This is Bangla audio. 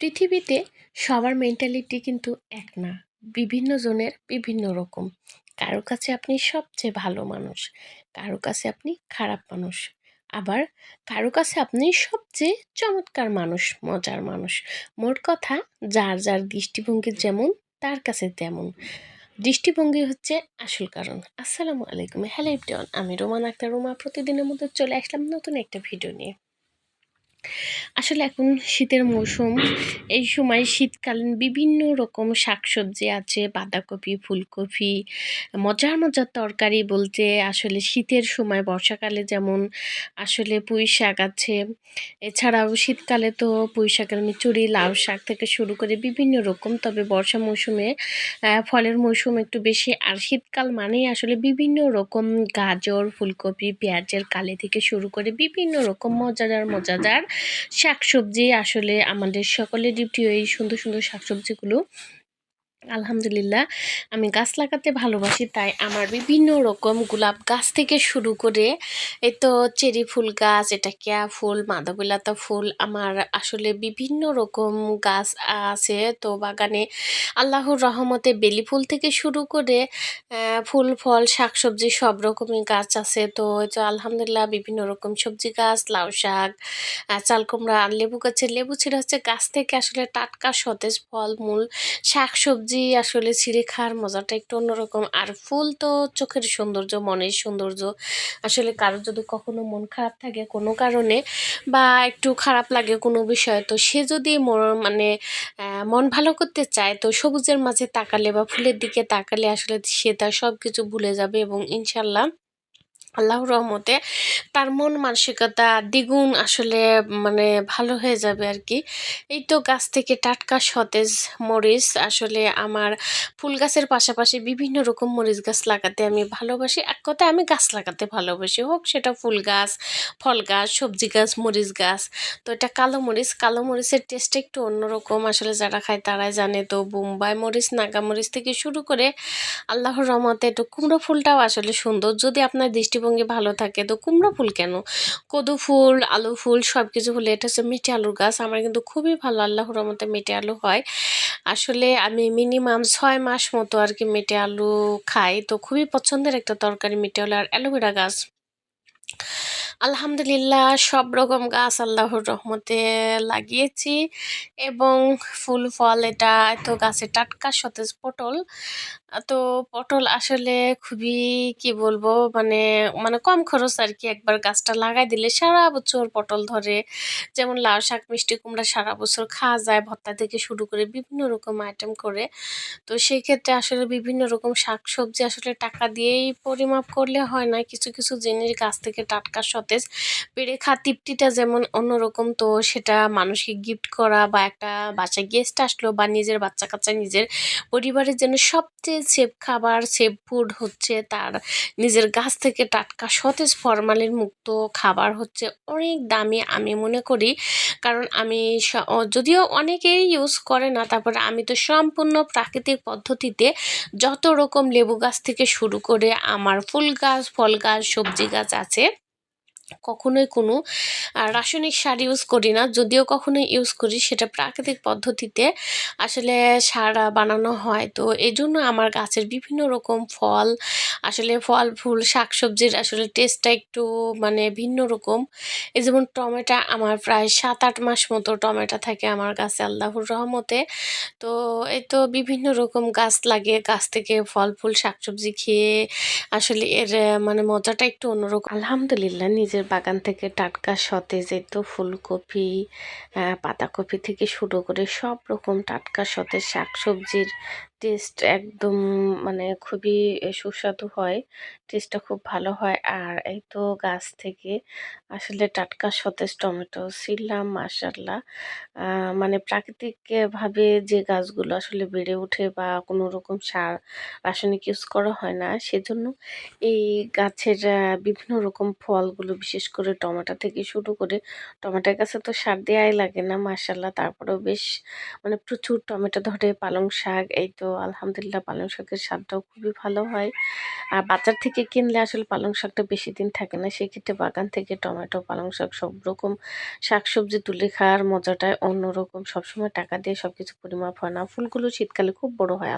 পৃথিবীতে সবার মেন্টালিটি কিন্তু এক না। বিভিন্ন জনের বিভিন্ন রকম। কারও কাছে আপনি সবচেয়ে ভালো মানুষ, কারও কাছে আপনি খারাপ মানুষ। আবার কারও কাছে আপনি সবচেয়ে চমৎকার মানুষ, মজার মানুষ। মোট কথা, যার যার দৃষ্টিভঙ্গি যেমন, তার কাছে তেমন। দৃষ্টিভঙ্গি হচ্ছে আসল কারণ। আসসালামু আলাইকুম। হ্যালো ইবটন আমি রোমান আক্তার। রোমা, প্রতিদিনের মধ্যে চলে আসলাম নতুন একটা ভিডিও নিয়ে। আসলে এখন শীতের মৌসুম, এই সময় শীতকালীন বিভিন্ন রকম শাকসবজি আছে, বাঁধাকপি, ফুলকপি, মজার মজার তরকারি বলতে আসলে শীতের সময় বর্ষাকালে যেমন আসলে পুঁই শাক আছে, এছাড়াও শীতকালে তো পুঁই শাকের মিচুরি, লাউ শাক থেকে শুরু করে বিভিন্ন রকম, তবে বর্ষা মৌসুমে ফলের মৌসুম একটু বেশি, আর শীতকাল মানেই আসলে বিভিন্ন রকম গাজর, ফুলকপি, পেঁয়াজের কালে থেকে শুরু করে বিভিন্ন রকম মজাদার মজাদার শাকসবজি আসলে আমাদের সকলের ডিউটি এই সুন্দর সুন্দর শাকসবজিগুলো। আলহামদুলিল্লাহ, আমি গাছ লাগাতে ভালোবাসি, তাই আমার বিভিন্ন রকম গোলাপ গাছ থেকে শুরু করে এই তো চেরি ফুল গাছ, এটা কেয়া ফুল মাধবীলতা ফুল, আমার আসলে বিভিন্ন রকম গাছ আছে। তো বাগানে আল্লাহর রহমতে বেলি ফুল থেকে শুরু করে ফুল, ফল, শাকসবজি সব রকমই গাছ আছে। তো তো আলহামদুলিল্লাহ, বিভিন্ন রকম সবজি গাছ, লাউ শাক চাল কুমড়া লেবু গাছের, লেবু ছিঁড়ে হচ্ছে গাছ থেকে আসলে টাটকা সতেজ ফল মূল শাকসবজি সবজি আসলে ছিঁড়ে খাওয়ার মজাটা একটু অন্যরকম। আর ফুল তো চোখের সৌন্দর্য, মনের সৌন্দর্য। আসলে কারোর যদি কখনো মন খারাপ থাকে কোনো কারণে বা একটু খারাপ লাগে কোনো বিষয়ে, তো সে যদি মানে মন ভালো করতে চায়, তো সবুজের মাঝে তাকালে বা ফুলের দিকে তাকালে আসলে সে তার সব কিছু ভুলে যাবে এবং ইনশাল্লাহ আল্লাহর রহমতে তার মন মানসিকতা দ্বিগুণ আসলে মানে ভালো হয়ে যাবে আর কি এই তো গাছ থেকে টাটকা সতেজ মরিচ, আসলে আমার ফুল গাছের পাশাপাশি বিভিন্ন রকম মরিচ গাছ লাগাতে আমি ভালোবাসি। এক কথায় আমি গাছ লাগাতে ভালোবাসি, হোক সেটা ফুল গাছ, ফল গাছ, সবজি গাছ, মরিচ গাছ। তো এটা কালো মরিচ, কালো মরিচের টেস্ট একটু অন্যরকম আসলে যারা খায় তারাই জানে। তো বোম্বাই মরিচ, নাগা মরিচ থেকে শুরু করে আল্লাহর রহমতে একটু কুমড়ো ফুলটাও আসলে সুন্দর। যদি আপনার দৃষ্টিভঙ্গি ভালো থাকে তো কুমড়ো ফুল কেন? কদু ফুল, আলু ফুল সব কিছু হলে এটা হচ্ছে মিঠে আলুর গাছ। আমার কিন্তু খুবই ভালো, আল্লাহর রহমতে মেটে আলু হয়। আসলে আমি মিনিমাম ছয় মাস মতো আর কি মেটে আলু খাই। তো খুবই পছন্দের একটা তরকারি মেটে আলু আর অ্যালোভেরা গাছ। আলহামদুলিল্লাহ, সব রকম গাছ আল্লাহর রহমতে লাগিয়েছি। এবং ফুল, ফল, এটা এত গাছে টাটকা সতেজ পটল। তো পটল আসলে খুবই কি বলব? মানে মানে কম খরচ আর কি একবার গাছটা লাগাই দিলে সারা বছর পটল ধরে। যেমন লাউ শাক, মিষ্টি কুমড়া সারা বছর খাওয়া যায় ভর্তা থেকে শুরু করে বিভিন্ন রকম আইটেম করে। তো সেই ক্ষেত্রে আসলে বিভিন্ন রকম শাক সবজি আসলে টাকা দিয়েই পরিমাপ করলে হয় না। কিছু কিছু জিনিস গাছ থেকে টাটকা সতেজ পেরে খা তৃপ্তিটা যেমন অন্যরকম। তো সেটা মানুষকে গিফট করা বা একটা বাসায় গেস্ট আসলো বা নিজের বাচ্চা কাচ্চা নিজের পরিবারের জন্য সবচেয়ে সেফ খাবার, সেফ ফুড হচ্ছে তার নিজের গাছ থেকে টাটকা সতেজ ফরমালিন মুক্ত খাবার হচ্ছে অনেক দামি আমি মনে করি। কারণ আমি যদিও অনেকেই ইউজ করে না, তারপরে আমি তো সম্পূর্ণ প্রাকৃতিক পদ্ধতিতে যত রকম লেবু গাছ থেকে শুরু করে আমার ফুল গাছ, ফল গাছ, সবজি গাছ আছে। কখনোই কোনো রাসায়নিক সার ইউজ করি না। যদিও কখনো ইউজ করি, সেটা প্রাকৃতিক পদ্ধতিতে আসলে সার বানানো হয়। তো এই জন্য আমার গাছের বিভিন্ন রকম ফল, আসলে ফল, ফুল, শাকসবজির আসলে টেস্টটা একটু মানে ভিন্ন রকম। এই যেমন টমেটো, আমার প্রায় সাত আট মাস মতো টমেটো থাকে আমার গাছে আল্লাহর রহমতে। তো এই তো বিভিন্ন রকম গাছ লাগে, গাছ থেকে ফল, ফুল, শাকসবজি খেয়ে আসলে এর মানে মজাটা একটু অন্যরকম। আলহামদুলিল্লাহ নিজে নিজের বাগান থেকে টাটকা সতেজ তো ফুলকপি পাতাকপি থেকে শুরু করে সব রকম টাটকা সতেজ শাকসবজির টেস্ট একদম মানে খুবই সুস্বাদু হয়। টেস্টটা খুব ভালো হয়। আর এই তো গাছ থেকে আসলে টাটকা সতেজ টমেটো ছিললাম মাসাল্লাহ মানে প্রাকৃতিকভাবে যে গাছগুলো আসলে বেড়ে ওঠে বা কোনো রকম সার রাসায়নিক ইউজ করা হয় না, সেজন্য এই গাছের বিভিন্ন রকম ফলগুলো, বিশেষ করে টমেটো থেকে শুরু করে টমেটোর গাছে তো সার দেওয়াই লাগে না মাসাল্লাহ তারপরেও বেশ মানে প্রচুর টমেটো ধরে, পালং শাক, এই তো তো আলহামদুলিল্লাহ পালং শাকের স্বাদটাও খুবই ভালো হয়। আর বাজার থেকে কিনলে আসলে পালং শাকটা বেশি দিন থাকে না। সেক্ষেত্রে বাগান থেকে টমেটো, পালং শাক সব রকম শাকসবজি তুলে খাওয়ার মজাটাই অন্যরকম। সবসময় টাকা দিয়ে সব কিছু পরিমাপ হয় না। ফুলগুলো শীতকালে খুব বড় হয়